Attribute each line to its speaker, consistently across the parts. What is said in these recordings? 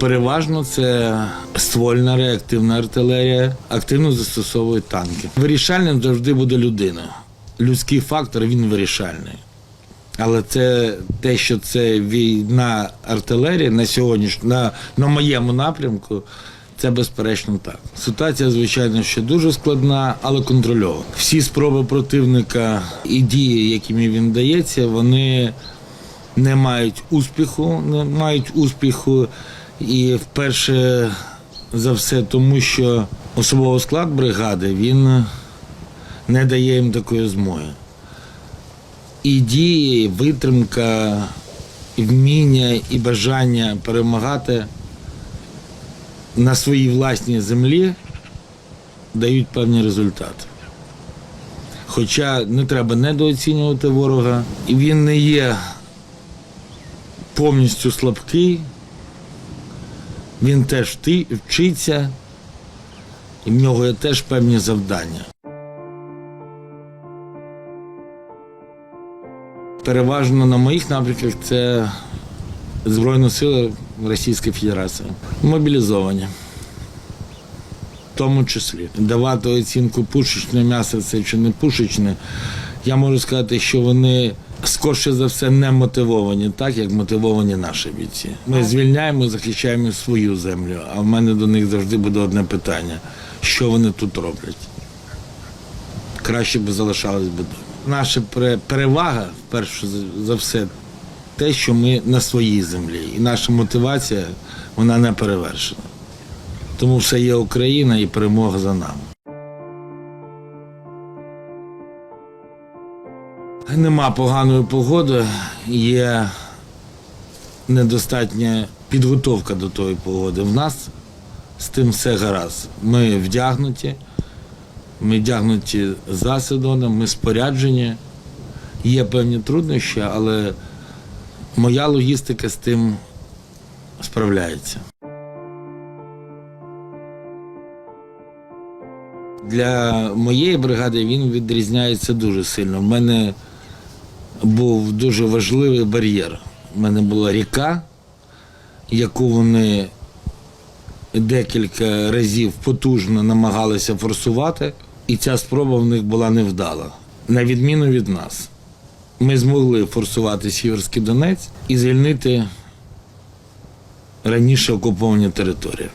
Speaker 1: Переважно це ствольна реактивна артилерія, активно застосовують танки. Вирішальним завжди буде людина. Людський фактор він вирішальний. Але це те, що це війна артилерії на сьогоднішній, на, на моєму напрямку, це безперечно так. Ситуація, звичайно, ще дуже складна, але контрольована. Всі спроби противника і дії, якими він дається, вони не мають успіху, не мають успіху. І вперше за все, тому що особовий склад бригади він не дає їм такої змоги. І дії, і витримка, і вміння, і бажання перемагати на своїй власній землі дають певні результати. Хоча не треба недооцінювати ворога, і він не є повністю слабкий, він теж вчиться, і в нього є теж певні завдання. Переважно на моїх напрямках це Збройні сили Російської Федерації. Мобілізовані. Тому числі. Давати оцінку пушечне м'ясо це чи не пушечне, я можу сказати, що вони скорше за все не мотивовані, так як мотивовані наші бійці. Ми звільняємо, захищаємо свою землю, а в мене до них завжди буде одне питання: що вони тут роблять? Краще б залишались би вдома. Наша перевага, перше за- за все, те, що ми на своїй землі, і наша мотивація вона не перевершена. Тому все є Україна і перемога за нами. Нема поганої погоди, є недостатня підготовка до тої погоди. В нас з тим все гаразд. Ми вдягнуті, ми вдягнуті за сезоном, ми споряджені. Є певні труднощі, але моя логістика з тим справляється. Для моєї бригади він відрізняється дуже сильно. У мене був дуже важливий бар'єр. У мене була ріка, яку вони декілька разів потужно намагалися форсувати, і ця спроба в них була невдала. На відміну від нас, ми змогли форсувати Сіверський Донець і звільнити раніше окуповані території.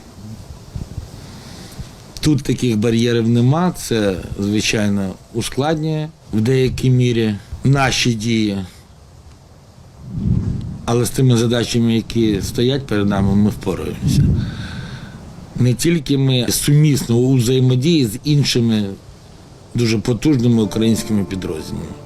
Speaker 1: Тут таких бар'єрів нема, це, звичайно, ускладнює в деякій мірі наші дії. Але з тими задачами, які стоять перед нами, ми впораємося. Не тільки ми сумісно у взаємодії з іншими дуже потужними українськими підрозділами.